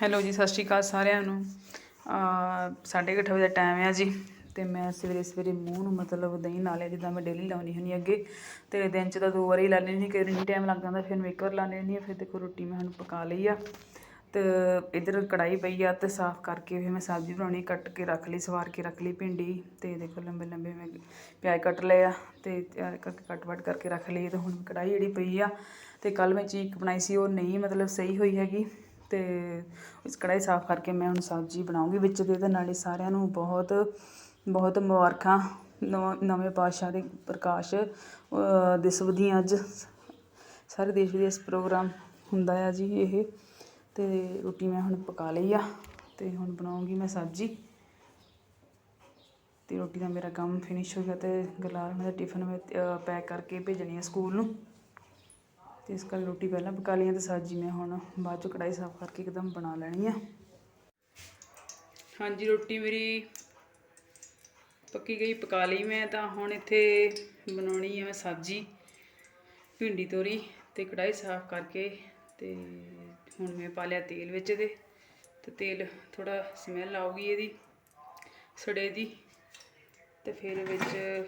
Hello ਜੀ, ਸਤਿ ਸ਼੍ਰੀ ਅਕਾਲ ਸਾਰਿਆਂ ਨੂੰ। ਸਾਢੇ ਕੁ ਅੱਠ ਵਜੇ ਦਾ ਟਾਈਮ ਆ ਜੀ, ਤੇ ਮੈਂ ਸਵੇਰੇ ਸਵੇਰੇ ਮੂੰਹ ਨੂੰ ਮਤਲਬ ਦਹੀਂ ਲਾ ਲਿਆ ਜਿੱਦਾਂ ਮੈਂ ਡੇਲੀ ਲਾਉਂਦੀ ਹੁੰਦੀ ਅੱਗੇ, ਤੇ ਦਿਨ ਚ ਤਾਂ ਦੋ ਵਾਰੀ ਲਾ ਹੁੰਦੀ ਕਿ ਵਾਰੀ ਟਾਈਮ ਲੱਗ ਜਾਂਦਾ, ਫਿਰ ਮੈਂ ਇੱਕ ਵਾਰ ਲਾ ਹੁੰਦੀ ਹਾਂ ਫਿਰ ਦੇਖੋ ਰੋਟੀ ਮੈਂ ਹੁਣ ਪਕਾ ਲਈ ਆ। ਤੇ ਇਧਰ ਕੜਾਈ ਪਈ ਆ, ਤੇ ਸਾਫ਼ ਕਰਕੇ ਫਿਰ ਮੈਂ ਸਬਜ਼ੀ ਬਣਾਉਣੀ, ਕੱਟ ਕੇ ਰੱਖ ਲਈ, ਸਵਾਰ ਕੇ ਰੱਖ ਲਈ ਭਿੰਡੀ, ਤੇ ਦੇਖੋ ਲੰਬੇ ਲੰਬੇ ਮੈਂ ਪਿਆਜ਼ ਕੱਟ ਲਏ ਆ, ਤੇ ਕਰਕੇ ਕੱਟ ਵੱਟ ਕਰਕੇ ਰੱਖ ਲਈ ਤੇ ਹੁਣ ਕੜਾਈ ਜਿਹੜੀ ਪਈ ਆ, ਤੇ ਕੱਲ ਮੈਂ ਚੀਕ ਬਣਾਈ ਸੀ, ਉਹ ਨਹੀਂ ਮਤਲਬ ਸਹੀ ਹੋਈ ਹੈਗੀ। ਅਤੇ ਇਸ ਕੜਾਈ ਸਾਫ਼ ਕਰਕੇ ਮੈਂ ਹੁਣ ਸਬਜ਼ੀ ਬਣਾਉਂਗੀ ਵਿੱਚ ਦੇ ਤਾਂ ਨਾਲੇ ਸਾਰਿਆਂ ਨੂੰ ਬਹੁਤ ਬਹੁਤ ਮੁਬਾਰਕਾਂ। ਨਵਾਂ, ਨਵੇਂ ਪਾਤਸ਼ਾਹ ਦੇ ਪ੍ਰਕਾਸ਼, ਅਹ ਦਿਵਸ ਦੀਆਂ ਅੱਜ। ਸਾਰੇ ਦੇਸ਼ ਵਿਦੇਸ਼ ਪ੍ਰੋਗਰਾਮ ਹੁੰਦਾ ਆ ਜੀ ਇਹ। ਅਤੇ ਰੋਟੀ ਮੈਂ ਹੁਣ ਪਕਾ ਲਈ ਆ ਅਤੇ ਹੁਣ ਬਣਾਉਂਗੀ ਮੈਂ ਸਬਜ਼ੀ। ਅਤੇ ਰੋਟੀ ਦਾ ਮੇਰਾ ਕੰਮ ਫਿਨਿਸ਼ ਹੋ ਗਿਆ ਅਤੇ ਗਲਾਲ ਮੇਰਾ ਟਿਫਨ ਮੈਂ ਪੈਕ ਕਰਕੇ ਭੇਜਣੀ ਆ ਸਕੂਲ ਨੂੰ। ਤੇ ਇਸ ਕਰਕੇ ਰੋਟੀ ਪਹਿਲਾਂ ਪਕਾ ਲਈ ਆ ਤੇ ਸਬਜ਼ੀ ਮੈਂ ਹੁਣ ਬਾਅਦ ਚ ਕੜਾਈ ਸਾਫ਼ ਕਰਕੇ ਇੱਕਦਮ ਬਣਾ ਲੈਣੀ ਆ। ਹਾਂਜੀ, ਰੋਟੀ ਮੇਰੀ ਪੱਕੀ ਗਈ, ਪਕਾ ਲਈ ਮੈਂ ਤਾਂ ਹੁਣ ਇੱਥੇ ਬਣਾਉਣੀ ਆ ਮੈਂ ਸਬਜ਼ੀ, ਭਿੰਡੀ ਤੋਰੀ ਤੇ ਕੜਾਈ ਸਾਫ਼ ਕਰਕੇ ਤੇ ਹੁਣ ਮੈਂ ਪਾ ਲਿਆ ਤੇਲ ਵਿੱਚ ਇਹਦੇ ਤੇ ਤੇਲ ਥੋੜਾ ਸਮੈਲ ਆਊਗੀ ਇਹਦੀ, ਸੜੇ ਦੀ ਤੇ ਫਿਰ ਵਿੱਚ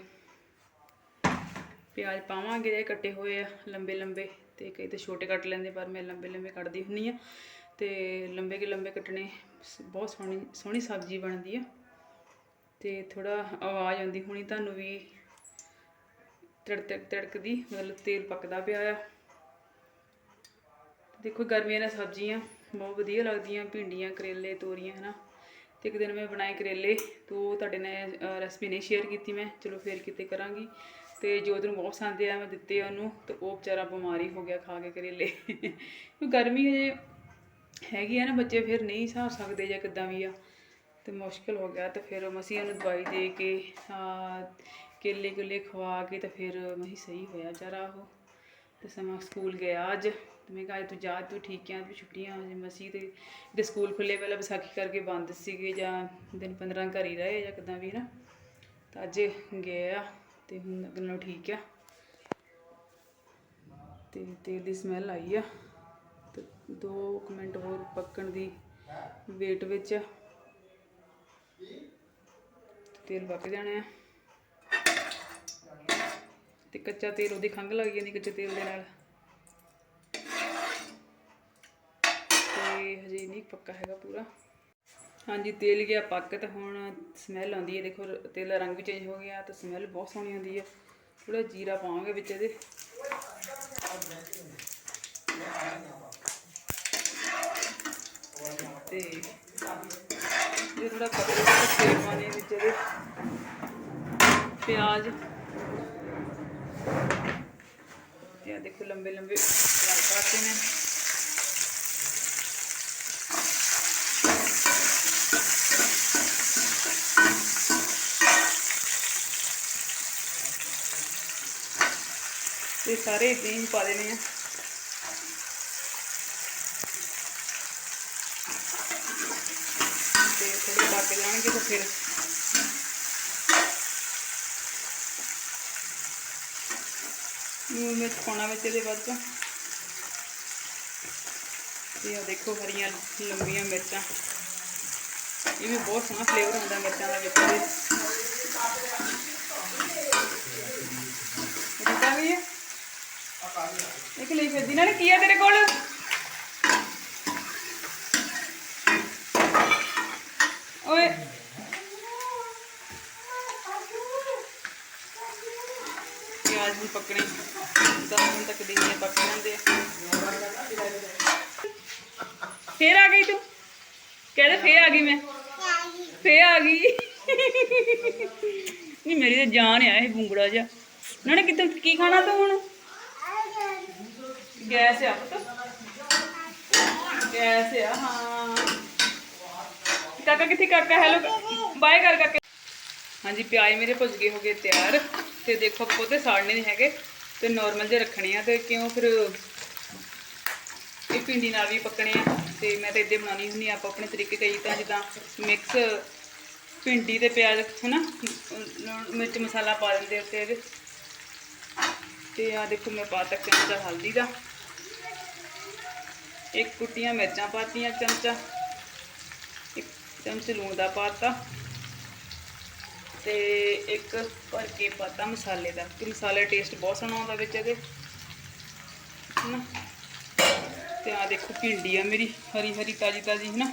ਪਿਆਜ਼ ਪਾਵਾਂਗੇ ਜਿਹੜੇ ਕੱਟੇ ਹੋਏ ਆ ਲੰਬੇ ਲੰਬੇ ਤੇ ਕਈ ਤਾਂ ਛੋਟੇ ਕੱਟ ਲੈਂਦੇ, ਪਰ ਮੈਂ ਲੰਬੇ ਲੰਬੇ ਕੱਟਦੀ ਹੁੰਨੀ ਆ ਤੇ ਲੰਬੇ ਕੇ ਲੰਬੇ ਕੱਟਣੇ ਸ- ਬਹੁਤ ਸੋਹਣੀ ਸੋਹਣੀ ਸਬਜ਼ੀ ਬਣਦੀ ਆ। ਤੇ ਥੋੜਾ ਆਵਾਜ਼ ਆਉਂਦੀ ਹੋਣੀ ਤੁਹਾਨੂੰ ਵੀ ਤੜਕ ਤੜਕਦੀ, ਮਤਲਬ ਤੇਲ ਪੱਕਦਾ ਪਿਆ ਆ। ਦੇਖੋ ਗਰਮੀਆਂ ਦੀਆਂ ਸਬਜ਼ੀਆਂ ਬਹੁਤ ਵਧੀਆ ਲੱਗਦੀਆਂ, ਭਿੰਡੀਆਂ, ਕਰੇਲੇ, ਤੋਰੀਆਂ, ਹਨਾ। ਤੇ ਇੱਕ ਦਿਨ ਮੈਂ ਬਣਾਏ ਕਰੇਲੇ, ਤੇ ਤੁਹਾਡੇ ਨਾਲ ਰੈਸਪੀ ਨਹੀਂ ਸ਼ੇਅਰ ਕੀਤੀ ਮੈਂ, ਚਲੋ ਫੇਰ ਕਿਤੇ ਕਰਾਂਗੀ। ਤੇ ਜੋ ਨੂੰ ਬਹੁਤ ਪਸੰਦ ਆ, ਮੈਂ ਦਿੱਤੇ ਉਹਨੂੰ ਤੇ ਉਹ ਵਿਚਾਰਾ ਬਿਮਾਰੀ ਹੋ ਗਿਆ ਖਾ ਕੇ ਕਰੇਲੇ ਕਿਉਂ ਗਰਮੀ ਹਜੇ ਹੈਗੀ ਆ ਨਾ, ਬੱਚੇ ਫਿਰ ਨਹੀਂ ਸਹਾਰ ਸਕਦੇ ਜਾਂ ਕਿੱਦਾਂ ਵੀ ਆ, ਤੇ ਮੁਸ਼ਕਿਲ ਹੋ ਗਿਆ ਤੇ ਫਿਰ ਮਸੀਂ ਉਹਨੂੰ ਦਵਾਈ ਦੇ ਕੇ ਕੇਲੇ ਕੁਲੇ ਖਵਾ ਕੇ ਤੇ ਫਿਰ ਮਹੀਂ ਸਹੀ ਹੋਇਆ ਵਿਚਾਰਾ ਉਹ। ਤੇ ਸਮਾਂ ਸਕੂਲ ਗਿਆ ਅੱਜ, ਤੇ ਮੈਂ ਕਿਹਾ ਅੱਜ ਤੂੰ ਜਾ, ਤੂੰ ਠੀਕ ਆ, ਤੂੰ ਛੁੱਟੀਆਂ ਹੋ ਜੇ ਮਸੀਂ ਤੇ ਤੇ ਸਕੂਲ ਖੁੱਲੇ ਪਹਿਲਾਂ ਵਿਸਾਖੀ ਕਰਕੇ ਬੰਦ ਸੀਗੇ ਜਾਂ ਦਿਨ 15 ਘਰ ਹੀ ਰਹੇ ਜਾਂ ਕਿੱਦਾਂ ਵੀ ਨਾ, ਤਾਂ ਅੱਜ ਗਏ ਆ। ਤੇ ਹੁਣ ਅੱਗੇ ਨਾਲੋਂ ਠੀਕ ਆ। ਤੇ ਤੇਲ ਦੀ ਸਮੈਲ ਆਈ ਆ। ਤੇ 2 ਮਿੰਟ ਹੋਰ ਪੱਕਣ ਦੀ ਵੇਟ ਵਿੱਚ। ਆ। ਤੇਲ ਪੱਕ ਜਾਣਾ ਆ। ਤੇ ਕੱਚਾ ਤੇਲ ਉਹਦੀ ਖੰਘ ਲੱਗ ਜਾਂਦੀ ਕੱਚੇ ਤੇਲ ਦੇ ਨਾਲ। ਤੇ ਹਜੇ ਨਹੀਂ ਪੱਕਾ ਹੈਗਾ ਪੂਰਾ। ਹਾਂਜੀ, ਤੇਲ ਗਿਆ ਪੱਕ ਤਾਂ ਹੁਣ ਸਮੈਲ ਆਉਂਦੀ ਹੈ। ਦੇਖੋ ਰ- ਤੇਲ ਦਾ ਰੰਗ ਵੀ ਚੇਂਜ ਹੋ ਗਿਆ, ਤੇ ਸਮੈਲ ਬਹੁਤ ਸੋਹਣੀ ਆਉਂਦੀ ਹੈ। ਥੋੜਾ ਜੀਰਾ ਪਾਵਾਂਗੇ ਵਿੱਚ ਇਹਦੇ। ਤੇ ਇਹ ਥੋੜਾ ਪਤਲੇ ਜਿਹੇ ਤੇਲ ਪਾਣੇ ਵਿੱਚ ਇਹਦੇ। ਪਿਆਜ਼। ਇਹ ਦੇਖੋ ਲੰਬੇ ਲੰਬੇ ਪਿਆਜ਼ ਪਾਤੇ ਨੇ। ਇਹ ਸਾਰੇ ਬੀਨ ਪਾ ਦੇਣੇ ਆ। ਤੇ ਥੋੜੇ ਪੱਕ ਜਾਣਗੇ ਤਾਂ ਫਿਰ ਨੂਨ ਮਿਰਚ ਪਾਉਣਾ ਵਿੱਚ ਇਹਦੇ ਬਾਅਦ ਚ ਤੇ ਆ ਦੇਖੋ ਹਰੀਆਂ ਲੰਬੀਆਂ ਮਿਰਚਾਂ। ਇਹ ਵੀ ਬਹੁਤ ਸੋਹਣਾ ਫਲੇਵਰ ਹੁੰਦਾ ਮਿਰਚਾਂ ਦਾ ਵਿੱਚ ਇਹਦੇ ਰੀਤਾ ਵੀ ਹੈ ਇੱਕ ਲਈ ਫਿਰਦੀ ਨਾ ਕੀ ਆ ਤੇਰੇ ਕੋਲ। ਓਏ। ਪਿਆਜ਼ ਨੂੰ ਪੱਕਣੇ। 10 ਮਿੰਟ ਤੱਕ ਦੇਈਏ ਪੱਕ ਜਾਂਦੇ ਫੇਰ ਆ ਗਈ ਤੂੰ। ਕਹਿੰਦੇ ਫੇਰ ਆ ਗਈ ਮੈਂ। ਫੇਰ ਆ ਗਈ। ਨਹੀਂ, ਮੇਰੀ ਤੇ ਜਾਨ ਆ, ਇਹ ਬੁੰਗੜਾ ਜਿਹਾ। ਨਾ ਨੇ ਕਿਤੇ ਕੀ ਖਾਣਾ ਤੂੰ ਹੁਣ? ਗੈਸ ਆ ਪੁੱਤ। ਗੈਸ ਆ, ਹਾਂ। ਕਾਕਾ ਕਿੱਥੇ, ਕਾਕਾ? ਹੈਲੋ ਬਾਏ ਕਰ ਕਾਕੇ। ਹਾਂਜੀ ਪਿਆਜ਼ ਮੇਰੇ ਭੁੱਜ ਗਏ, ਹੋ ਤਿਆਰ। ਤੇ ਦੇਖੋ ਪੋਤੇ ਸਾੜਨੇ ਨਹੀਂ ਹੈਗੇ। ਤੇ ਨਾਰਮਲ ਜੇ ਰੱਖਣੇ ਆ, ਤੇ ਕਿਉਂ ਫਿਰ ਇਹ ਪਿੰਡੀ ਨਾਲ ਵੀ ਪੱਕਣੇ ਆ। ਤੇ ਮੈਂ ਤਾਂ ਇੱਦਾਂ ਬਣਾਉਣੀ ਹੁੰਦੀ ਆ, ਆਪਾਂ ਆਪਣੇ ਤਰੀਕੇ ਕਈ ਤਾਂ ਜਿੱਦਾਂ ਮਿਕਸ ਭਿੰਡੀ ਤੇ ਪਿਆਜ਼, ਹਨਾ? ਲੂਣ ਮਿਰਚ ਮਸਾਲਾ ਪਾ ਦਿੰਦੇ ਉੱਤੇ ਇਹਦੇ। ਤੇ ਆ ਦੇਖੋ, ਮੈਂ ਪਾ ਤੱਕ ਚਮਚਾ ਹਲਦੀ ਦਾ। ਇੱਕ ਕੁੱਟੀਆਂ ਮਿਰਚਾਂ ਪਾਤੀਆਂ, ਚਮਚਾ, ਇੱਕ ਚਮਚ ਲੂਣ ਦਾ ਪਾਤਾ ਤੇ ਇੱਕ ਭਰ ਕੇ ਪਾਤਾ ਮਸਾਲੇ ਦਾ ਕਿ ਮਸਾਲੇ ਟੇਸਟ ਬਹੁਤ ਸੋਹਣਾ ਆਉਂਦਾ ਵਿੱਚ ਇਹਦੇ, ਹਨਾ? ਤੇ ਆ ਦੇਖੋ ਭਿੰਡੀ ਆ ਮੇਰੀ, ਹਰੀ ਹਰੀ ਤਾਜੀ ਤਾਜੀ, ਹਨਾ?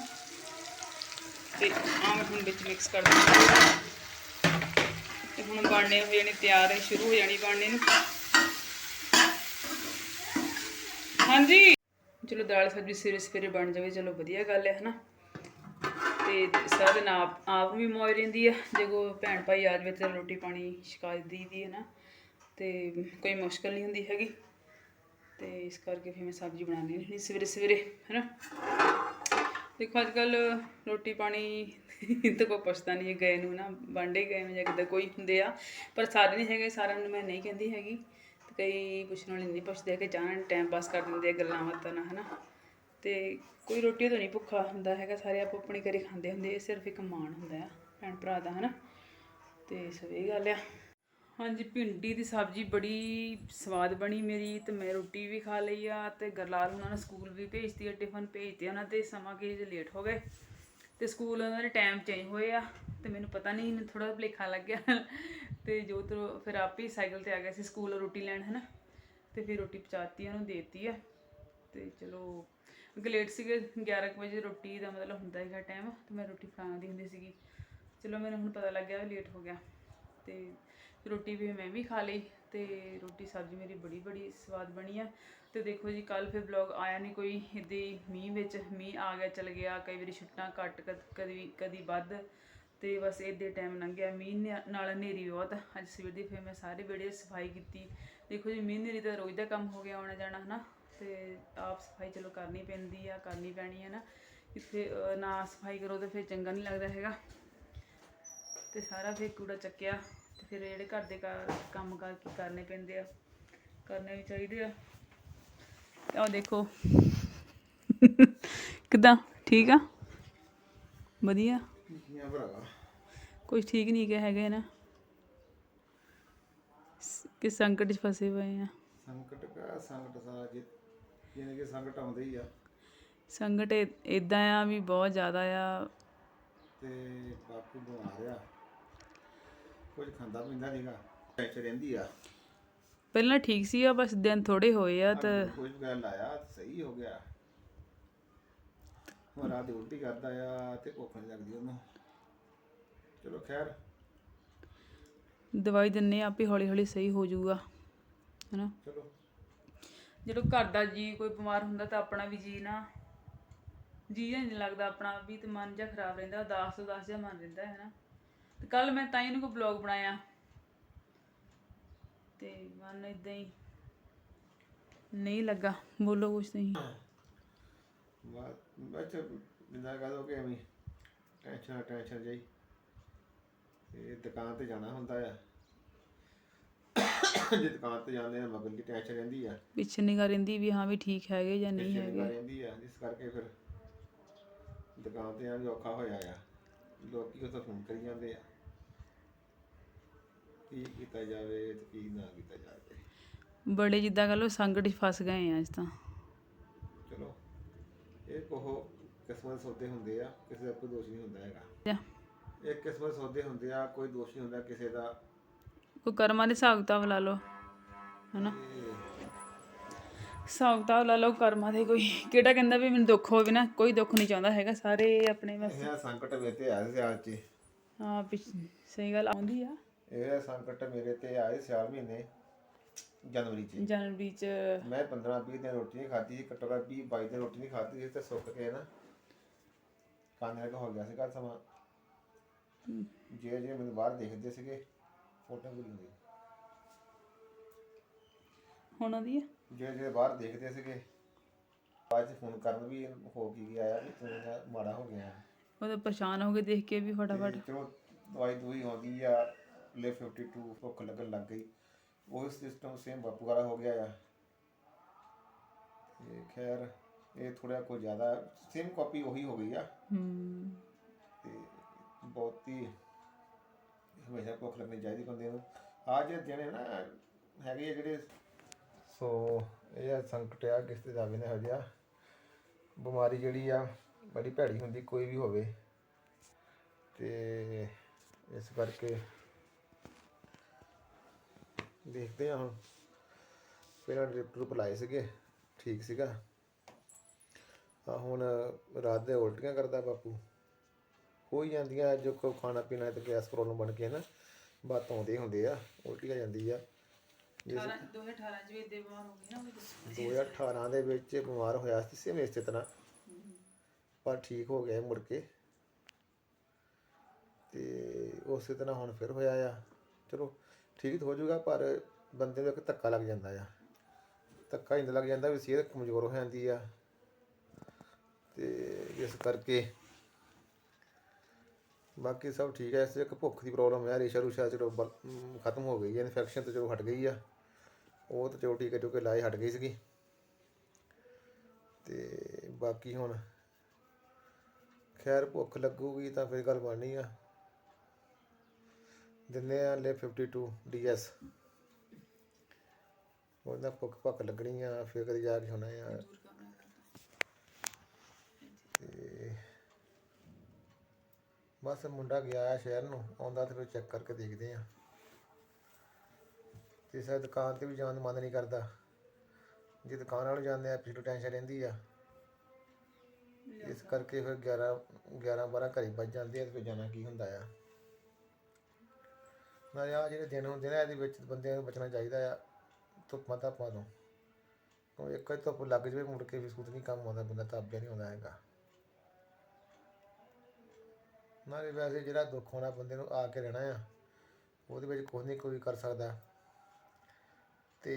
ਤੇ ਆ ਮੈਂ ਹੁਣ ਵਿੱਚ ਮਿਕਸ ਕਰ ਦਿੰਦੀ ਤੇ ਹੁਣ ਬਣਨੇ ਹੋ ਜਾਣੇ, ਤਿਆਰ ਹੈ, ਸ਼ੁਰੂ ਹੋ ਜਾਣੀ ਬਣਨੇ ਨੂੰ। ਹਾਂਜੀ! ਚਲੋ ਦਾਲ ਸਬਜ਼ੀ ਸਵੇਰੇ ਸਵੇਰੇ ਬਣ ਜਾਵੇ, ਚਲੋ ਵਧੀਆ ਗੱਲ ਹੈ, ਹਨਾ? ਤੇ ਸਾਰਾ ਦਿਨ ਆਪ ਆਪ ਵੀ ਮੋਈ ਰਹਿੰਦੀ ਆ ਜੇ ਕੋ ਭੈਣ ਭਾਈ ਆ ਜਾਵੇ ਤੇ ਰੋਟੀ ਪਾਣੀ ਸ਼ਿਕਾਇਤ ਦੀ ਦੀ ਹੈ ਨਾ, ਤੇ ਕੋਈ ਮੁਸ਼ਕਲ ਨਹੀਂ ਹੁੰਦੀ ਹੈਗੀ। ਤੇ ਇਸ ਕਰਕੇ ਫਿਰ ਮੈਂ ਸਬਜ਼ੀ ਬਣਾਉਣੀ ਨਹੀਂ ਸਵੇਰੇ ਸਵੇਰੇ, ਹੈਨਾ? ਦੇਖੋ, ਅੱਜ ਕੱਲ ਰੋਟੀ ਪਾਣੀ ਤਾਂ ਕੋਈ ਪੁੱਛਦਾ ਨਹੀਂ, ਗਏ ਨੂੰ ਨਾ ਬਾਂਡੇ ਗਏ ਨੂੰ ਜਾਂ ਕਿੱਦਾਂ, ਕੋਈ ਹੁੰਦੇ ਆ, ਪਰ ਸਾਰੇ ਨਹੀਂ ਹੈਗੇ, ਸਾਰਿਆਂ ਨੂੰ ਮੈਂ ਨਹੀਂ ਕਹਿੰਦੀ ਹੈਗੀ। ਕਈ ਕੁਛ ਵਾਲੇ ਨਹੀਂ ਪੁੱਛਦੇ ਕਿ ਜਾਣ ਟਾਈਮ ਪਾਸ ਕਰ ਦਿੰਦੇ ਆ ਗੱਲਾਂ ਬਾਤਾਂ ਨਾਲ, ਹਨਾ? ਤੇ ਕੋਈ ਰੋਟੀ ਤੋਂ ਨਹੀਂ ਭੁੱਖਾ ਹੁੰਦਾ ਹੈਗਾ, ਸਾਰੇ ਆਪੋ ਆਪਣੀ ਘਰੇ ਖਾਂਦੇ ਹੁੰਦੇ ਇਹ ਸਿਰਫ ਇੱਕ ਮਾਣ ਹੁੰਦਾ ਆ, ਭੈਣ ਭਰਾ ਦਾ, ਹਨਾ? ਤੇ ਸੋ ਇਹ ਗੱਲ ਆ। ਹਾਂਜੀ, ਭਿੰਡੀ ਦੀ ਸਬਜ਼ੀ ਬੜੀ ਸਵਾਦ ਬਣੀ ਮੇਰੀ, ਤੇ ਮੈਂ ਰੋਟੀ ਵੀ ਖਾ ਲਈ ਆ, ਤੇ ਗਰਲਾਲ ਉਹਨਾਂ ਨੇ ਸਕੂਲ ਵੀ ਭੇਜਤੀ ਆ, ਟਿਫਨ ਭੇਜਤੇ ਉਹਨਾਂ ਤੇ ਸਮਾਂ ਕੀ ਜੇ ਲੇਟ ਹੋ ਗਏ। ਤੇ ਸਕੂਲ ਉਹਨਾਂ ਦੇ ਟਾਈਮ ਚੇਂਜ ਹੋਏ ਆ। ਤੇ ਮੈਨੂੰ ਪਤਾ ਨਹੀਂ, ਮੈਨੂੰ ਥੋੜਾ ਭਲੇਖਾ ਲੱਗ ਗਿਆ। ਤੇ ਜੋ ਤੋ ਫਿਰ ਆਪ ਹੀ ਸਾਈਕਲ ਤੇ ਆ ਗਿਆ ਸੀ ਸਕੂਲ ਰੋਟੀ ਲੈਣ, ਹਨਾ? ਤੇ ਫਿਰ ਰੋਟੀ ਪਹੁੰਚਾਤੀ, ਉਹਨੂੰ ਦੇਤੀ ਹੈ ਤੇ ਚਲੋ, ਅੱਗੇ ਲੇਟ ਸੀਗੇ 11 ਕੁ ਵਜੇ ਰੋਟੀ ਦਾ ਮਤਲਬ ਹੁੰਦਾ ਹੈਗਾ ਟਾਈਮ ਤੇ ਮੈਂ ਰੋਟੀ ਖਾਣ ਦੀ ਹੁੰਦੀ ਸੀਗੀ। ਚਲੋ, ਮੈਨੂੰ ਹੁਣ ਪਤਾ ਲੱਗ ਗਿਆ ਵੀ ਲੇਟ ਹੋ ਗਿਆ। ਤੇ ਰੋਟੀ ਵੀ ਮੈਂ ਵੀ ਖਾ ਲਈ, ਤੇ ਰੋਟੀ ਸਬਜ਼ੀ ਮੇਰੀ ਬੜੀ ਬੜੀ ਸਵਾਦ ਬਣੀ ਆ। ਤੇ ਦੇਖੋ ਜੀ ਕੱਲ ਫਿਰ ਵਲੌਗ ਆਇਆ ਨਹੀਂ ਕੋਈ ਇੱਦੇ ਮੀਂਹ ਵਿੱਚ ਮੀਂਹ ਆ ਗਿਆ, ਚਲ ਗਿਆ, ਕਈ ਵਾਰੀ ਛੁੱਟਾਂ ਘੱਟ ਕਦ- ਕਦੀ ਕਦੀ ਵੱਧ। ਤੇ ਬਸ ਇਹਦੇ ਟਾਈਮ ਲੰਘਿਆ ਮੀਂਹ ਨੇ- ਨਾਲ ਹਨੇਰੀ ਬਹੁਤ, ਅੱਜ ਸਵੇਰ ਦੀ ਫਿਰ ਮੈਂ ਸਾਰੇ ਵਿਹੜੇ ਸਫ਼ਾਈ ਕੀਤੀ। ਦੇਖੋ ਜੀ, ਮੀਂਹ ਹਨੇਰੀ ਤਾਂ ਰੋਜ਼ ਦਾ ਕੰਮ ਹੋ ਗਿਆ ਆਉਣਾ ਜਾਣਾ, ਹਨਾ? ਤੇ ਆਪ ਸਫ਼ਾਈ ਚਲੋ ਕਰਨੀ ਪੈਂਦੀ ਆ, ਕਰਨੀ ਪੈਣੀ ਹੈ ਨਾ ਇੱਥੇ ਨਾ ਸਫ਼ਾਈ ਕਰੋ ਤਾਂ ਫਿਰ ਚੰਗਾ ਨਹੀਂ ਲੱਗਦਾ ਹੈਗਾ। ਤੇ ਸਾਰਾ ਫਿਰ ਕੂੜਾ ਚੱਕਿਆ ਤੇ ਫਿਰ ਜਿਹੜੇ ਘਰ ਦੇ ਕਾਰ- ਕੰਮ ਕਾਰ ਕੀ ਕਰਨੇ ਪੈਂਦੇ ਆ, ਕਰਨੇ ਵੀ ਚਾਹੀਦੇ ਆ। ਆਹ ਦੇਖੋ। ਕਿਦਾਂ? ਠੀਕ ਆ? ਵਧੀਆ? ਕੀਆਂ ਭਰਾਵਾ। ਕੁਝ ਠੀਕ ਨਹੀਂ ਕਿਹਾ ਹੈਗਾ ਨਾ। ਕਿ ਸੰਕਟ 'ਚ ਫਸੇ ਹੋਏ ਆ। ਸੰਕਟ ਕਾ ਸੰਕਟ ਸਾਰਾ ਜੀ ਜਿਹਨੇ ਕਿ ਸੰਕਟ ਆਉਂਦੇ ਹੀ ਆ। ਸੰਕਟ ਇਦਾਂ ਆ ਵੀ ਬਹੁਤ ਜ਼ਿਆਦਾ ਆ। ਤੇ ਬਾਪੂ ਬਿਮਾਰ ਆ। ਕੁਝ ਖਾਂਦਾ ਪੀਂਦਾ ਨਹੀਂਗਾ ਟੈਨਸ਼ਨ ਰਹਿੰਦੀ ਆ। ਪਹਿਲਾਂ ਠੀਕ ਸੀ ਆ ਬਸ ਦਿਨ ਥੋੜੇ ਹੋਏ ਆ ਤਾਂ ਕੁਝ ਗੱਲ ਆਇਆ ਸਹੀ ਹੋ ਗਿਆ। ਹੁਣ ਰਾਤ ਦੀ ਉਲਟੀ ਕਰਦਾ ਆ ਤੇ ਭੁੱਖ ਨਹੀਂ ਲੱਗਦੀ ਉਹਨੂੰ। ਚਲੋ ਖੈਰ। ਦਵਾਈ ਦਿੰਨੇ ਆ ਆਪੇ ਹੌਲੀ ਹੌਲੀ ਸਹੀ ਹੋ ਜਾਊਗਾ ਹੈਨਾ? ਚਲੋ। ਜਦੋਂ ਘਰ ਦਾ ਜੀ ਕੋਈ ਬਿਮਾਰ ਹੁੰਦਾ ਤਾਂ ਆਪਣਾ ਵੀ ਜੀ ਨਾ ਜੀ ਨਹੀਂ ਲੱਗਦਾ ਆਪਣਾ ਵੀ ਤੇ ਮਨ ਜਿਹਾ ਖਰਾਬ ਰਹਿੰਦਾ ਉਦਾਸ ਉਦਾਸ ਜਿਹਾ ਮਨ ਰਹਿੰਦਾ ਹੈ ਨਾ ਤੇ ਕੱਲ ਮੈਂ ਤਾਂ ਹੀ ਇਹਨੂੰ ਕੋਈ ਬਲੌਗ ਬਣਾਇਆ। ਤੇ ਮਨ ਇਦਾਂ ਹੀ ਨਹੀਂ ਲੱਗਾ ਬੋਲੋ ਕੁਛ ਨਹੀਂ ਬਾਅਦ ਬੱਚ ਜਿੰਦਾ ਕਹ ਦੋ ਕਿ ਐਵੇਂ ਟੈਨਸ਼ਨ ਟੈਨਸ਼ਨ ਜਾਈ ਤੇ ਦੁਕਾਨ ਤੇ ਜਾਣਾ ਹੁੰਦਾ ਆ। ਜੇ ਦੁਕਾਨ ਤੇ ਜਾਂਦੇ ਆ ਮਗਰ ਦੀ ਟੈਨਸ਼ਨ ਰਹਿੰਦੀ ਆ। ਪਿੱਛੇ ਨਿਗਾ ਰਹਿੰਦੀ ਵੀ ਹਾਂ ਵੀ ਠੀਕ ਹੈਗੇ ਜਾਂ ਨਹੀਂ ਟੈਨਸ਼ਨ ਹੈਗੇ। ਰਹਿੰਦੀ ਆ ਜਿਸ ਕਰਕੇ ਫਿਰ ਦੁਕਾਨ ਤੇ ਆਉਣਾ ਔਖਾ ਹੋਇਆ ਆ। ਲੋਕੀ ਉਹ ਤਾਂ ਫੋਨ ਕਰੀ ਜਾਂਦੇ ਆ। ਕੀ ਕੀਤਾ ਜਾਵੇ ਤੇ ਕੀ ਨਾ ਕੀਤਾ ਜਾਵੇ। ਬੜੇ ਜਿੱਦਾਂ ਕਹ ਲੋ ਸੰਕਟ 'ਚ ਫਸ ਗਏ ਆ ਅੱਜ ਤਾਂ। ਇਹ ਕੋਹ ਕਿਸਮਤ ਦੇ ਸੌਦੇ ਹੁੰਦੇ ਆ ਕਿਸੇ ਦਾ ਕੋਈ ਦੋਸ਼ ਨਹੀਂ ਹੁੰਦਾ ਹੈਗਾ। ਇਹ ਕਿਸਮਤ ਦੇ ਸੌਦੇ ਹੁੰਦੇ ਆ ਕੋਈ ਦੋਸ਼ ਨਹੀਂ ਹੁੰਦਾ ਕਿਸੇ ਦਾ। ਕੋਈ ਕਰਮਾਂ ਦੇ ਹਿਸਾਬ ਕਿਤਾਬ ਲਾ ਲਓ ਹਨਾ? ਹਿਸਾਬ ਕਿਤਾਬ ਲਾ ਲਓ ਕਰਮਾਂ ਦੇ ਕੋਈ ਕਿਹੜਾ ਕਹਿੰਦਾ ਵੀ ਮੈਨੂੰ ਦੁੱਖ ਹੋਵੇ ਨਾ ਕੋਈ ਦੁੱਖ ਨਹੀਂ ਚਾਹੁੰਦਾ ਹੈਗਾ ਸਾਰੇ ਆਪਣੇ ਬਸ। ਇਹ ਸੰਕਟ ਮੇਰੇ ਤੇ ਆਇਆ ਸਿਆਲ 'ਚ। ਹਾਂ ਪਿਛ- ਸਹੀ ਗੱਲ ਆਉਂਦੀ ਆ। ਇਹ ਸੰਕਟ ਮੇਰੇ ਤੇ ਆਏ ਸਿਆਲ ਮਹੀਨੇ। ਜਨਵਰੀ 'ਚ। ਜਨਵਰੀ ਚ। ਮੈਂ 15 20 ਦਿਨ ਰੋਟੀ ਨਹੀਂ ਖਾਧੀ ਸੀ ਘੱਟੋ ਘੱਟ 20 22 ਦਿਨ ਰੋਟੀ ਨਹੀਂ ਖਾਧੀ ਸੀ ਤੇ ਸੁੱਕ ਕੇ ਨਾ ਕਾਨੇ ਲਗਾ ਹੋ ਗਿਆ ਸੀਗਾ ਸਮਾਂ। ਜੇ ਜੇ ਮੈਨੂੰ ਬਾਹਰ ਦੇਖਦੇ ਸੀਗੇ ਫੋਟੋ ਵੀ ਹੁੰਦੀ ਹੁਣ ਆ? ਜੇ ਜੇ ਬਾਹਰ ਦੇਖਦੇ ਸੀਗੇ ਬਾਅਦ ਚ ਫੋਨ ਕਰਨ ਵੀ ਹੋ ਕੀ ਗਿਆ ਆ ਵੀ ਤੂੰ ਨਾ ਮਾੜਾ ਹੋ ਗਿਆ। ਉਹ ਤਾਂ ਪਰੇਸ਼ਾਨ ਹੋ ਕੇ ਦੇਖ ਕੇ ਵੀ ਫਟਾਫਟ। ਤੇ ਚਲੋ ਦਵਾਈ ਦੂਈ ਆਉਂਦੀ ਆ ਲੈ 52 ਭੁੱਖ ਲੱਗਣ ਲੱਗ ਗਈ। ਉਹ ਸਿਸਟਮ ਸੇਮ ਬਾਪੂ ਵਾਲਾ ਹੋ ਗਿਆ ਆ। ਤੇ ਖੈਰ, ਇਹ ਥੋੜਾ ਕੋਈ ਜ਼ਿਆਦਾ ਸੇਮ ਕਾਪੀ ਉਹੀ ਹੋ ਗਈ ਆ। ਹੂੰ ਤੇ ਬਹੁਤੀ ਹਮੇਸ਼ਾ ਭੁੱਖ ਲੱਗਣੀ ਚਾਹੀਦੀ ਬੰਦੇ ਨੂੰ। ਆ ਜੇ ਜਿਹੜੇ ਨਾ, ਹੈਗੇ ਆ ਜਿਹੜੇ ਸੋ, ਇਹ ਆ ਸੰਕਟ ਆ, ਕਿਸ ਤੇ ਜਾਵੇ ਨਾ ਹੋ ਗਿਆ ਬਿਮਾਰੀ ਜਿਹੜੀ ਆ, ਬੜੀ ਭੈੜੀ ਹੁੰਦੀ, ਕੋਈ ਵੀ ਹੋਵੇ। ਤੇ ਇਸ ਕਰਕੇ ਦੇਖਦੇ ਹਾਂ ਹੁਣ। ਪਹਿਲਾਂ ਡ੍ਰਿਪ ਟਰੂਪ ਲਾਏ ਸੀਗੇ ਠੀਕ ਸੀਗਾ। ਆ ਹੁਣ ਰਾਤ ਦੇ ਉਲਟੀਆਂ ਕਰਦਾ ਬਾਪੂ। ਹੋ ਹੀ ਜਾਂਦੀਆਂ ਜੋ ਕੋ ਖਾਣਾ ਪੀਣਾ ਤੇ ਗੈਸ ਪ੍ਰੋਬਲਮ ਬਣ ਕੇ ਨਾ ਬਾਤ ਆਉਂਦੇ ਹੁੰਦੇ ਆ ਉਲਟੀ ਆ ਜਾਂਦੀ ਆ। 18 2018 ਚ ਵੀ ਇਦਾਂ ਬਿਮਾਰ ਹੋ ਗਈ ਨਾ ਉਹਦੇ ਵਿੱਚ। 2018 ਦੇ ਵਿੱਚ ਬਿਮਾਰ ਹੋਇਆ ਸੀ ਸੇਮ ਇਸੇ ਤਰ੍ਹਾਂ ਪਰ ਠੀਕ ਹੋ ਗਿਆ ਮੁੜ ਕੇ। ਤੇ ਉਸੇ ਤਰ੍ਹਾਂ ਹੁਣ ਫਿਰ ਹੋਇਆ ਆ। ਚਲੋ ਠੀਕ ਹੋ ਜਾਊਗਾ, ਪਰ ਬੰਦੇ ਨੂੰ ਇੱਕ ਧੱਕਾ ਲੱਗ ਜਾਂਦਾ ਆ। ਧੱਕਾ ਇੰਨਾ ਲੱਗ ਜਾਂਦਾ ਵੀ ਸਿਹਤ ਕਮਜ਼ੋਰ ਹੋ ਜਾਂਦੀ ਆ। ਤੇ ਇਸ ਕਰਕੇ ਬਾਕੀ ਸਭ ਠੀਕ ਹੈ ਇਸ 'ਚ ਇੱਕ ਭੁੱਖ ਦੀ ਪ੍ਰੋਬਲਮ ਹੈ ਰੇਸ਼ਾ ਰੂਸ਼ਾ ਚਲੋ ਬਲ- ਖਤਮ ਹੋ ਗਈ ਹੈ ਇਨਫੈਕਸ਼ਨ ਤੇ ਚਲੋ ਹਟ ਗਈ ਆ। ਉਹ ਤਾਂ ਚਲੋ ਟੀਕੇ ਟੂਕੇ ਲਾਏ ਹਟ ਗਈ ਸੀਗੀ। ਤੇ ਬਾਕੀ ਹੁਣ ਖੈਰ ਭੁੱਖ ਲੱਗੂਗੀ ਤਾਂ ਫਿਰ ਗੱਲ ਬਣਨੀ ਆ। ਦਿੰਨੇ ਆ ਲੈ 52 ਡੀਐਸ ਉਹਦਾ ਭੁੱਖ ਭੱਖ ਲੱਗਣੀ ਆ, ਫਿਰ ਕਦੇ ਜਾ ਕੇ ਹੋਣਾ ਆ। ਤੇ ਬਸ ਮੁੰਡਾ ਗਿਆ ਆ ਸ਼ਹਿਰ ਨੂੰ, ਆਉਂਦਾ ਤੇ ਫਿਰ ਚੈੱਕ ਕਰਕੇ ਦੇਖਦੇ ਆ। ਤੇ ਸਾ ਦੁਕਾਨ ਤੇ ਵੀ ਜਾਣ ਨੂੰ ਮਨ ਨਹੀਂ ਕਰਦਾ। ਜੇ ਦੁਕਾਨ ਵਾਲੇ ਜਾਂਦੇ ਆ ਪਿਛਲੇ ਟੈਨਸ਼ਨ ਰਹਿੰਦੀ ਆ। ਇਸ ਕਰਕੇ ਫਿਰ 11 11 12 ਘਰੇ ਵੱਜ ਜਾਂਦੇ ਆ ਤੇ ਫਿਰ ਜਾਣਾ ਕੀ ਹੁੰਦਾ ਆ। ਨਾਲੇ ਆ ਜਿਹੜੇ ਦਿਨ ਹੁੰਦੇ ਨੇ ਇਹਦੇ ਵਿੱਚ ਬੰਦਿਆਂ ਨੂੰ ਬਚਣਾ ਚਾਹੀਦਾ ਆ, ਧੁੱਪਾਂ ਧਾਪਾਂ ਤੋਂ ਉਹ ਇੱਕ ਵਾਰੀ ਧੁੱਪ ਲੱਗ ਜਾਵੇ ਮੁੜ ਕੇ ਵੀ ਸੂਤ ਨਹੀਂ ਕੰਮ ਆਉਂਦਾ, ਬੰਦਾ ਤਾਪਿਆ ਨਹੀਂ ਆਉਂਦਾ ਹੈਗਾ। ਨਾਲੇ ਵੈਸੇ ਜਿਹੜਾ ਦੁੱਖ ਹੋਣਾ ਬੰਦੇ ਨੂੰ ਆ ਕੇ ਰਹਿਣਾ ਆ, ਉਹਦੇ ਵਿੱਚ ਕੋਈ ਨਹੀਂ ਕੋਈ ਕਰ ਸਕਦਾ। ਤੇ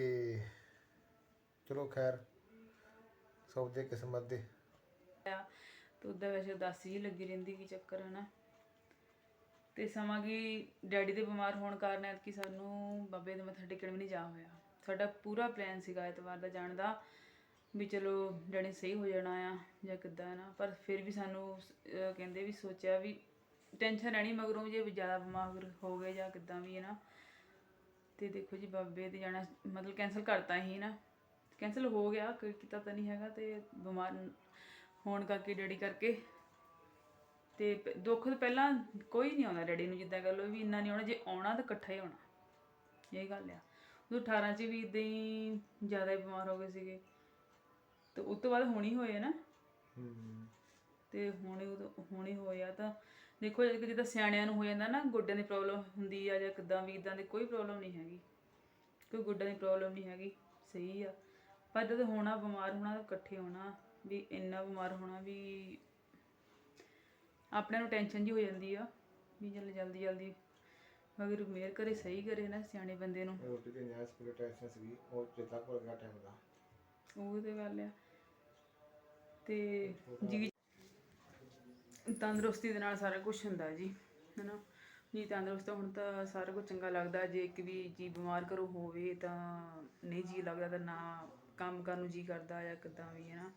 ਚਲੋ ਖੈਰ ਸਭ ਦੇ ਕਿਸਮਤ ਦੇ। ਆ ਵੈਸੇ ਉਦਾਸੀ ਲੱਗੀ ਰਹਿੰਦੀ ਕੀ ਚੱਕਰ ਹੈ ਨਾ ਤੇ ਸਮਾਂ ਕਿ ਡੈਡੀ ਦੇ ਬਿਮਾਰ ਹੋਣ ਕਾਰਨ ਐਤਕੀ ਸਾਨੂੰ ਬਾਬੇ ਦੇ ਮੱਥਾ ਟੇਕਣ ਵੀ ਨਹੀਂ ਜਾ ਹੋਇਆ। ਸਾਡਾ ਪੂਰਾ ਪਲਾਨ ਸੀਗਾ ਐਤਵਾਰ ਦਾ ਜਾਣ ਦਾ ਵੀ ਚਲੋ ਡੈਡੀ ਸਹੀ ਹੋ ਜਾਣਾ ਆ ਜਾਂ ਕਿੱਦਾਂ ਹੈ ਨਾ, ਪਰ ਫਿਰ ਵੀ ਸਾਨੂੰ ਅਹ ਕਹਿੰਦੇ ਵੀ ਸੋਚਿਆ ਵੀ ਟੈਨਸ਼ਨ ਰਹਿਣੀ ਮਗਰੋਂ ਵੀ ਜੇ ਵੀ ਜ਼ਿਆਦਾ ਬਿਮਾਰ ਹੋ ਗਏ ਜਾਂ ਕਿੱਦਾਂ ਵੀ ਹੈ ਨਾ। ਤੇ ਦੇਖੋ ਜੀ ਬਾਬੇ ਦੇ ਜਾਣਾ ਮਤਲਬ ਕੈਨਸਲ ਕਰਤਾ ਹੀ ਨਾ। ਕੈਨਸਲ ਹੋ ਗਿਆ, ਕੋਈ ਕੀਤਾ ਤਾਂ ਨਹੀਂ ਹੈਗਾ ਤੇ ਬਿਮਾਰ ਹੋਣ ਕਰਕੇ ਡੈਡੀ ਕਰਕੇ ਤੇ ਦੁੱਖ ਪਹਿਲਾਂ ਕੋਈ ਨਹੀਂ ਆਉਂਦਾ ਡੈਡੀ ਨੂੰ ਜਿੱਦਾਂ ਕਹ ਲਓ ਵੀ ਇੰਨਾ ਨਹੀਂ ਆਉਣਾ, ਜੇ ਆਉਣਾ ਤਾਂ ਇਕੱਠਾ ਹੀ ਆਉਣਾ। ਇਹ ਗੱਲ ਆ। ਉਹ 18 ਚ ਵੀ ਇਦਾਂ ਹੀ ਜ਼ਿਆਦਾ ਬਿਮਾਰ ਹੋ ਗਏ ਸੀਗੇ। ਤੇ ਉਸ ਤੋਂ ਬਾਅਦ ਹੋਣੀ ਹੋਏ ਨਾ। ਤੇ ਹੁਣੇ ਹੁਣੇ ਹੋਇਆ ਤਾਂ ਦੇਖੋ ਜੇ ਜਿੱਦਾਂ ਸਿਆਣਿਆਂ ਨੂੰ ਹੋ ਜਾਂਦਾ ਨਾ, ਗੋਡਿਆਂ ਦੀ ਪ੍ਰੋਬਲਮ ਹੁੰਦੀ ਆ ਜਾਂ ਕਿੱਦਾਂ ਵੀ, ਇਦਾਂ ਦੀ ਕੋਈ ਪ੍ਰੋਬਲਮ ਨਹੀਂ ਹੈਗੀ। ਕੋਈ ਗੋਡਿਆਂ ਦੀ ਪ੍ਰੋਬਲਮ ਨਹੀਂ ਹੈਗੀ, ਸਹੀ ਆ। ਪਰ ਜਦੋਂ ਹੋਣਾ ਬਿਮਾਰ ਹੋਣਾ ਤਾਂ ਇਕੱਠੇ ਹੋਣਾ, ਵੀ ਇੰਨਾ ਬਿਮਾਰ ਹੋਣਾ ਵੀ ਆਪਣੇ ਨੂੰ ਟੈਨਸ਼ਨ ਜੀ ਹੋ ਜਾਂਦੀ ਆ ਵੀ ਜਲ ਜਲਦੀ ਜਲਦੀ ਮਗਰ ਮੇਰ ਕਰੇ ਸਹੀ ਕਰੇ ਨਾ ਸਿਆਣੇ ਬੰਦੇ ਨੂੰ। ਰੋਟੀ ਤੇ ਨਿਆਸ ਪੂਰੇ ਟੈਨਸ਼ਨ ਸੀਗੀ ਉਹ ਚੇਤਾ ਭੁੱਲ ਗਿਆ ਟਾਈਮ ਦਾ। ਉਹ ਤੇ ਗੱਲ ਆ। ਤੇ ਜੀ ਤੰਦਰੁਸਤੀ ਦੇ ਨਾਲ ਸਾਰਾ ਕੁਝ ਹੁੰਦਾ ਜੀ ਹੈਨਾ। ਜੀ ਤੰਦਰੁਸਤ ਹੁਣ ਤਾਂ ਸਾਰਾ ਕੁਝ ਚੰਗਾ ਲੱਗਦਾ ਜੇ ਇੱਕ ਵੀ ਜੀ ਬਿਮਾਰ ਕਰੋ ਹੋਵੇ ਤਾਂ ਨਹੀਂ ਜੀ ਲੱਗਦਾ ਤਾਂ ਨਾ ਕੰਮ ਕਰਨ ਨੂੰ ਜੀ ਕਰਦਾ ਜਾਂ ਕਿੱਦਾਂ ਵੀ ਹੈ ਨਾ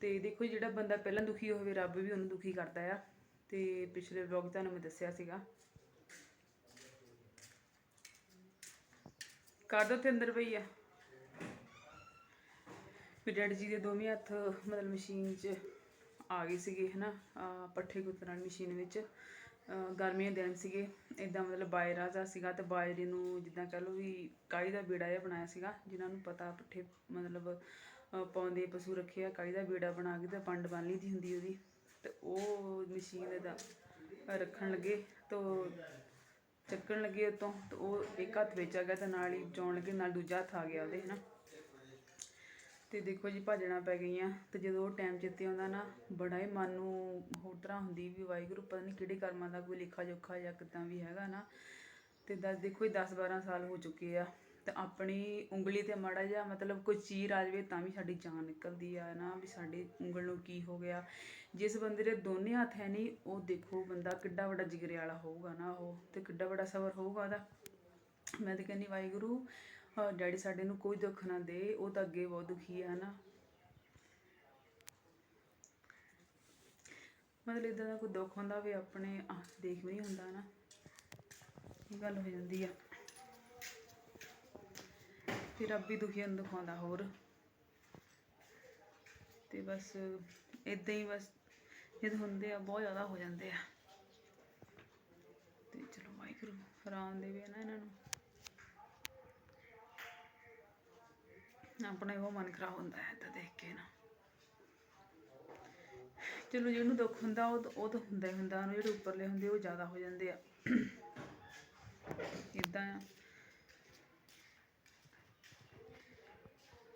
ਤੇ ਦੇਖੋ ਜਿਹੜਾ ਬੰਦਾ ਪਹਿਲਾਂ ਦੁਖੀ ਹੋਵੇ ਰੱਬ ਵੀ ਉਹਨੂੰ ਦੁਖੀ ਕਰਦਾ ਆ। ਤੇ ਪਿਛਲੇ ਵਲੌਗ ਤੁਹਾਨੂੰ ਮੈਂ ਦੱਸਿਆ ਸੀਗਾ। ਕਰ ਦੋ ਤੇ ਅੰਦਰ ਪਈ ਆ। ਵੀ ਡੈਡੀ ਜੀ ਦੇ ਦੋਵੇਂ ਹੱਥ ਮਤਲਬ ਮਸ਼ੀਨ 'ਚ ਆ ਗਏ ਸੀਗੇ, ਹਨਾ ਆਹ ਪੱਠੇ ਕੁੱਤਣ ਵਾਲੀ ਮਸ਼ੀਨ ਵਿੱਚ। ਗਰਮੀਆਂ ਦੇ ਦਿਨ ਸੀਗੇ ਇਦਾਂ ਮਤਲਬ ਬਾਇਰਾ ਦਾ ਸੀਗਾ ਤੇ ਬਾਇਰੇ ਨੂੰ ਜਿੱਦਾਂ ਕਹ ਲਓ ਵੀ ਕਾਈ ਦਾ ਬੇੜਾ ਜਿਹਾ ਬਣਾਇਆ ਸੀਗਾ, ਜਿਨ੍ਹਾਂ ਨੂੰ ਪਤਾ ਪੱਠੇ ਮਤਲਬ ਪਾਉਂਦੇ ਪਸ਼ੂ ਰੱਖੇ ਆ ਕਾਈ ਦਾ ਬੇੜਾ ਬਣਾ ਕੇ ਤੇ ਪੰਡ ਬੰਨ ਲਈ ਦੀ ਹੁੰਦੀ ਉਹਦੀ। ਤੇ ਉਹ ਮਸ਼ੀਨ ਦਾ ਰੱਖਣ ਲੱਗੇ ਤੋ ਚੱਕਣ ਲੱਗੇ ਉਤੋਂ ਤੇ ਉਹ ਇੱਕ ਹੱਥ ਵਿੱਚ ਆ ਗਿਆ ਤੇ ਨਾਲ ਹੀ ਜਾਣ ਲੱਗੇ, ਨਾਲ ਦੂਜਾ ਹੱਥ ਆ ਗਿਆ ਉਹਦੇ, ਹਨਾ। ਤੇ ਦੇਖੋ ਜੀ ਭੱਜਣਾ ਪੈ ਗਈਆਂ ਤੇ ਜਦੋਂ ਉਹ ਟਾਈਮ ਚਿੱਤੇ ਆਉਂਦਾ ਨਾ, ਬੜਾ ਹੀ ਮਨ ਨੂੰ ਹੋਰ ਤਰ੍ਹਾਂ ਹੁੰਦੀ ਵੀ ਵਾਹਿਗੁਰੂ ਪਤਾ ਨਹੀਂ ਕਿਹੜੇ ਕਰਮਾਂ ਦਾ ਕੋਈ ਲਿਖਾ ਜੋਖਾ ਜਾਂ ਕਿੱਦਾਂ ਵੀ ਹੈਗਾ ਨਾ। ਤੇ ਦੱਸ ਦੇਖੋ ਜੀ 10 12 ਸਾਲ ਹੋ ਚੁੱਕੇ ਆ ਤੇ ਆਪਣੀ ਉਂਗਲੀ ਤੇ ਮਾੜਾ ਜਿਹਾ ਮਤਲਬ ਕੋਈ ਚੀਰ ਆ ਜਾਵੇ ਤਾਂ ਵੀ ਸਾਡੀ ਜਾਨ ਨਿਕਲਦੀ ਆ ਨਾ ਵੀ ਸਾਡੀ ਉਂਗਲ ਨੂੰ ਕੀ ਹੋ ਗਿਆ। ਜਿਸ ਬੰਦੇ ਦੇ ਦੋਨੇ ਹੱਥ ਹੈ ਨਹੀਂ, ਉਹ ਦੇਖੋ ਬੰਦਾ ਕਿੱਡਾ ਵੱਡਾ ਜਿਗਰੇ ਵਾਲਾ ਹੋਊਗਾ ਨਾ ਉਹ ਤੇ ਕਿੱਡਾ ਵੱਡਾ ਸਬਰ ਹੋਊਗਾ ਉਹਦਾ। ਮੈਂ ਤੇ ਕਹਿੰਦੀ, ਵਾਹਿਗੁਰੂ ਡੈਡੀ ਸਾਡੇ ਨੂੰ ਕੋਈ ਦੁੱਖ ਨਾ ਦੇ, ਉਹ ਤਾਂ ਅੱਗੇ ਬਹੁਤ ਦੁਖੀ ਆ ਨਾ ਮਤਲਬ ਇਦਾਂ ਦਾ ਕੋਈ ਦੁੱਖ ਹੁੰਦਾ ਵੀ ਆਪਣੇ ਅੱਖ ਦੇਖ ਵੀ ਨਹੀਂ ਹੁੰਦਾ ਨਾ ਇਹ ਗੱਲ ਹੋ ਜਾਂਦੀ ਆ। ਫਿਰ ਰੱਬ ਵੀ ਦੁਖੀਆਂ ਨੂੰ ਦਿਖਾਉਂਦਾ ਹੋਰ। ਤੇ ਬਸ ਇਦਾਂ ਹੀ ਬਸ ਜਦ ਹੁੰਦੇ ਆ, ਬਹੁਤ ਜ਼ਿਆਦਾ ਹੋ ਜਾਂਦੇ ਆ। ਤੇ ਚਲੋ ਵਾਹਿਗੁਰੂ ਆਰਾਮ ਦੇਵੇ ਨਾ ਇਹਨਾਂ ਨੂੰ। ਆਪਣਾ ਉਹ ਮਨ ਖਰਾਬ ਹੁੰਦਾ ਹੈ ਤਾਂ ਦੇਖ ਕੇ ਨਾ। ਚਲੋ ਜਿਹਨੂੰ ਦੁੱਖ ਹੁੰਦਾ, ਉਹ ਤਾਂ- ਉਹ ਤਾਂ ਹੁੰਦਾ ਹੀ ਹੁੰਦਾ, ਉਹਨੂੰ ਜਿਹੜੇ ਉੱਪਰਲੇ ਹੁੰਦੇ, ਉਹ ਜ਼ਿਆਦਾ ਹੋ ਜਾਂਦੇ ਆ। ਇਦਾਂ ਆ।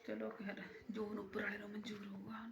ਚਲੋ ਖੈਰ ਜੋ ਉੱਪਰ ਵਾਲੇ ਨੂੰ ਮਨਜ਼ੂਰ ਹੋਊਗਾ।